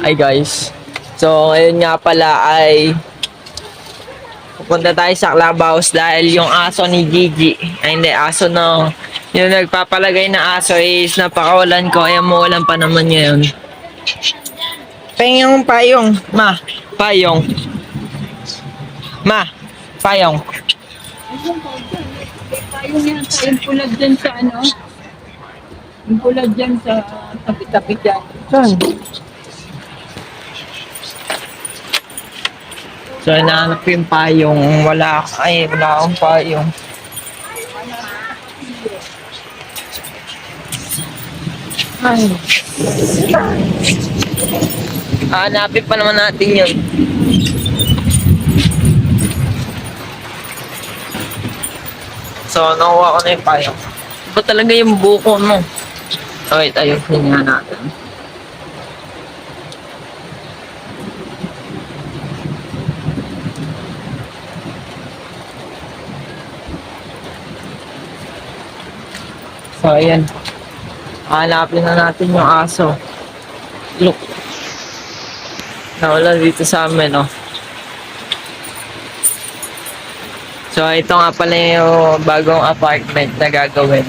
Ay guys. So, ngayon nga pala ay pupunta tayo sa clubhouse dahil yung aso ni Gigi, ay hindi, aso no, yung nagpapalagay na aso is napakawalan ko, ay umuulan pa naman ngayon. Pengyung payong, ma, payong. Ma, payong. Ayun yan, yung pulad dyan sa ano? Yung pulad dyan sa tabi-tabi dyan. Saan? So, hinahanap ko yung payong. Wala, ay, wala akong payong. Ay. Hanapin pa naman natin yun. So, nakuha ko na yung payong. Ba talaga yung buko mo? Okay, tayo. Hinga natin. So, ayan. Hanapin na natin yung aso. Look. Nawala dito sa amin, oh. So, ito nga pala yung bagong apartment na gagawin.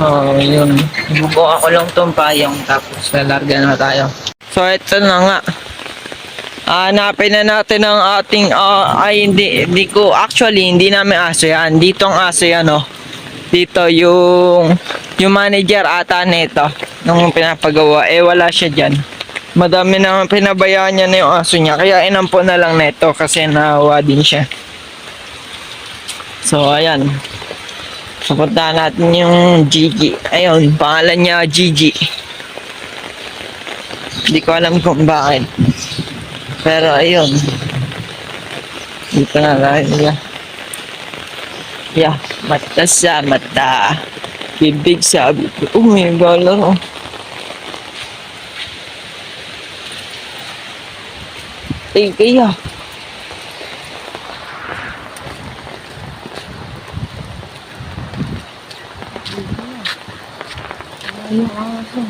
So, yun. Bubuka ko lang itong payong tapos lalarga na tayo. So, ito na nga. Hanapin na natin ang ating, ah, ay hindi, hindi ko, actually, hindi namin aso yan. Dito ang aso yan, oh. Dito yung, yung manager ata nito, nung pinapagawa, eh wala siya dyan. Madami na pinabayaan niya na yung aso niya, kaya inampo na lang neto kasi nahawa din siya. So, ayan. Pupuntahan natin yung Gigi. Ayun, pangalan niya Gigi. Hindi ko alam kung bakit. Pero ayun. Dito na tayo niya. Yeah, mata sa mata. Bibig sa bibig. Oh, may gala. Oh. Eh, kaya. Ayun, aso.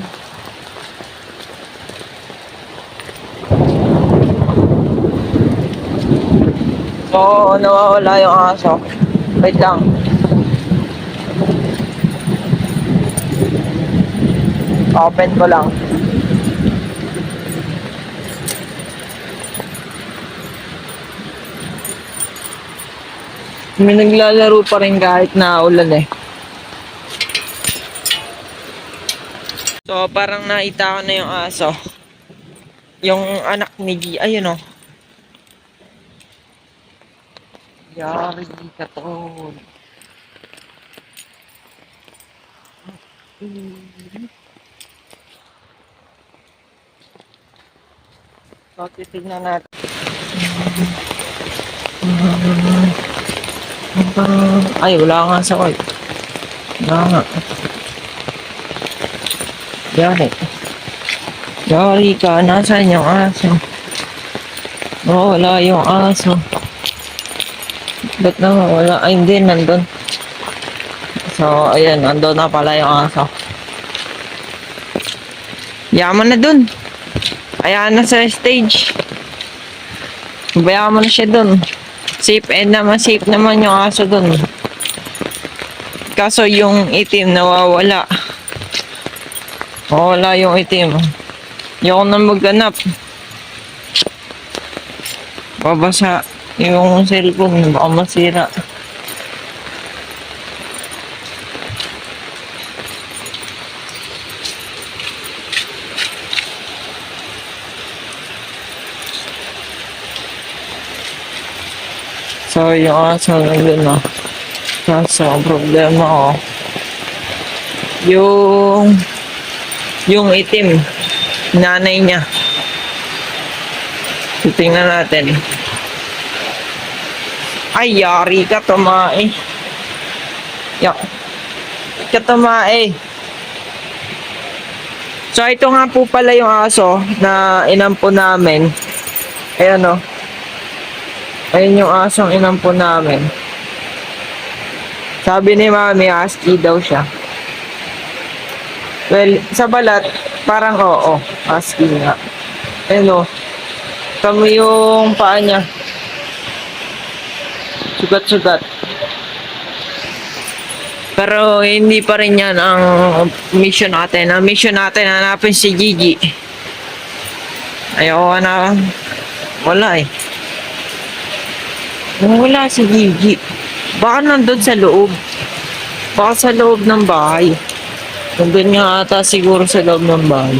Oo, nawawala yung aso. Wait lang. Open ko lang. May naglalaro pa rin kahit na ulan eh. So, parang nakita ko na yung aso. Yung anak ni G, ayun oh. Yari ka to. So, titignan natin. Ay, wala nga sa white. Wala nga. Yari. Yari ka, nasaan yung aso? Oh, wala yung aso. Ba't na wala? Ay, hindi, nandun. So, ayan, nandun na pala yung aso. Yaman na dun. Ayan na sa stage. Bayaan mo na siya dun. Safe and naman, safe naman yung aso dun. Kaso yung itim nawawala. Wala yung itim. Yung na magganap. Babasa yung cellphone, baka masira. So, yung aso na yun, ah. Kaso, problema ko, yung, yung itim, nanay niya. Titingnan natin. Ay, yari ka, tumae. Yak. Ka tumae. So, ito nga po pala yung aso na inampo namin. Ayan o. Ayun yung asong inampo namin. Sabi ni mami, husky daw siya. Well, sa balat, parang oo. Husky nga. Ayun o. Tamo yung paa niya. Sugat-sugat. Pero hindi pa rin yan ang mission natin. Ang mission natin, hanapin si Gigi. Ayoko na. Wala eh. Wala si Gigi. Baka nandun sa loob. Baka sa loob ng bahay. Nandun nga ata siguro sa loob ng bahay.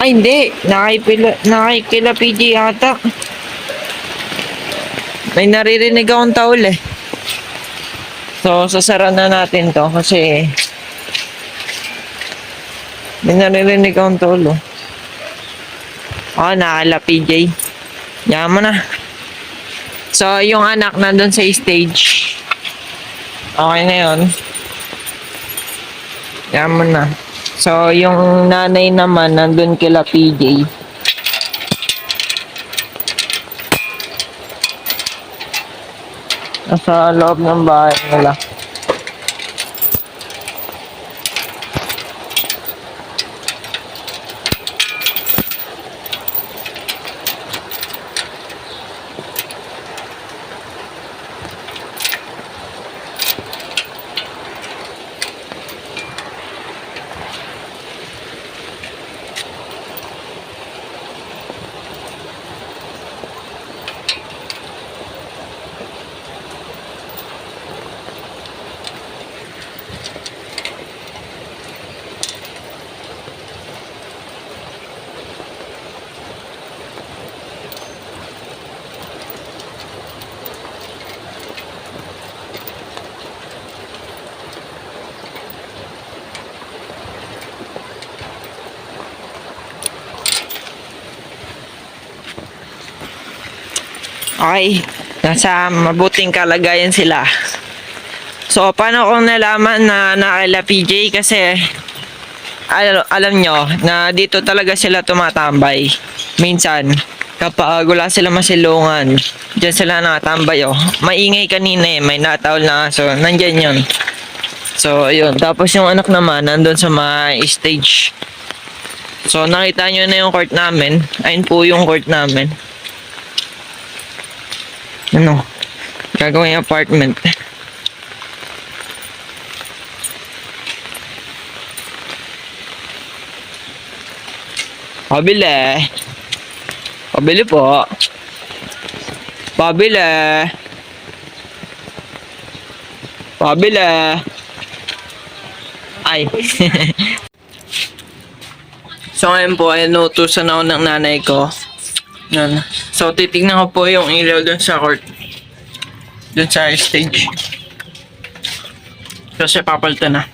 Ay, hindi. Nakikila, nakikila PJ ata. May naririnig akong taul eh. So, sasara na natin to kasi may naririnig akong taul oh. Oh, nakala PJ. Yan mo na. So, yung anak nandun sa stage. Okay na yun. Yan mo na. So, yung nanay naman nandun kila PJ. Nasa loob ng bahay nila. Okay. Nasa mabuting kalagayan sila. So, paano kung nalaman na nakila PJ? Kasi, al- alam nyo, na dito talaga sila tumatambay. Minsan, kapag wala sila masilungan, dyan sila nakatambay, oh. Maingay kanina eh, may natawal na aso. Nandyan yun. So, yun. Tapos yung anak naman, nandun sa my stage. So, nakita nyo na yung court namin. Ayun po yung court namin. Ano? Gagawin yung apartment. Pabili. Pabili po. Pabili. Pabili. Ay. so ngayon po, ay nutusan ako ng nanay ko. Yan. So, titignan ko po yung ilaw dun sa court. Dun sa stage. Kasi papalitan na.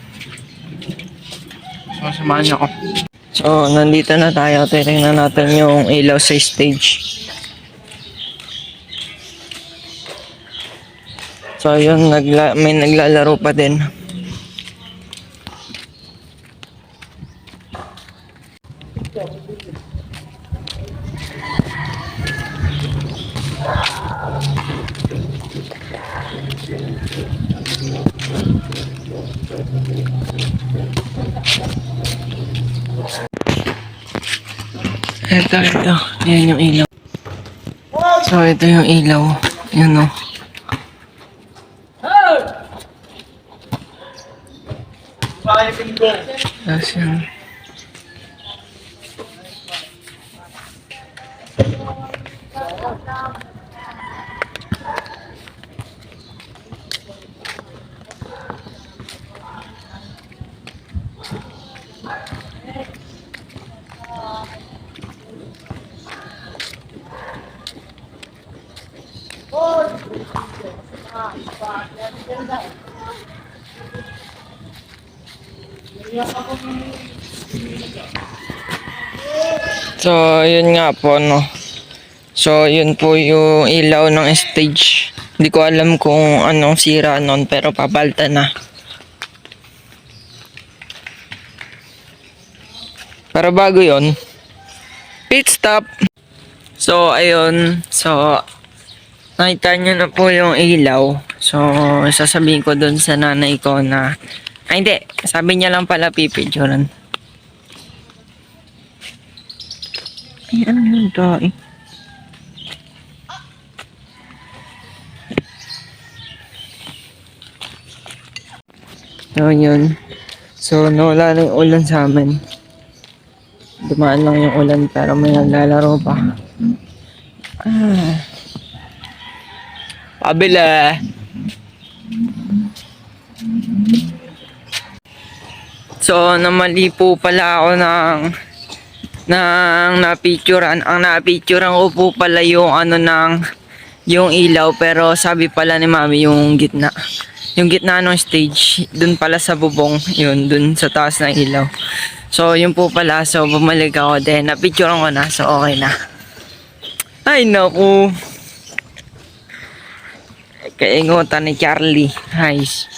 So, samahan niyo ako. So, nandito na tayo. Titignan natin yung ilaw sa stage. So, yun, nagla may naglalaro pa din. Ito, ito. Yan yung ilaw. So, ito yung ilaw. Yan o. Tapos yan. So, yun nga po, no. So, yun po yung ilaw ng stage. Hindi ko alam kung anong sira nun, pero pabalta na. Pero bago yon pit stop. So, ayun. So, Nakita nyo na po yung ilaw. So, sasabihin ko dun sa nanay ko na... Ay, hindi. Sabi niya lang pala pipicturan. Ay, ano yung dahil? So, ano yun. So, nawala na yung ulan sa amin. Dumaan lang yung ulan pero may naglalaro pa. Pabila. So, namali po pala ako ng ng napicturan. Ang napicturan ko po pala yung ano ng yung ilaw pero sabi pala ni mami yung gitna. Yung gitna ng stage, dun pala sa bubong, yun, dun sa taas ng ilaw. So, yun po pala. So, bumalik ako din. Napicturan ko na. So, okay na. Ay, naku. Kaingutan ni Charlie. Nice.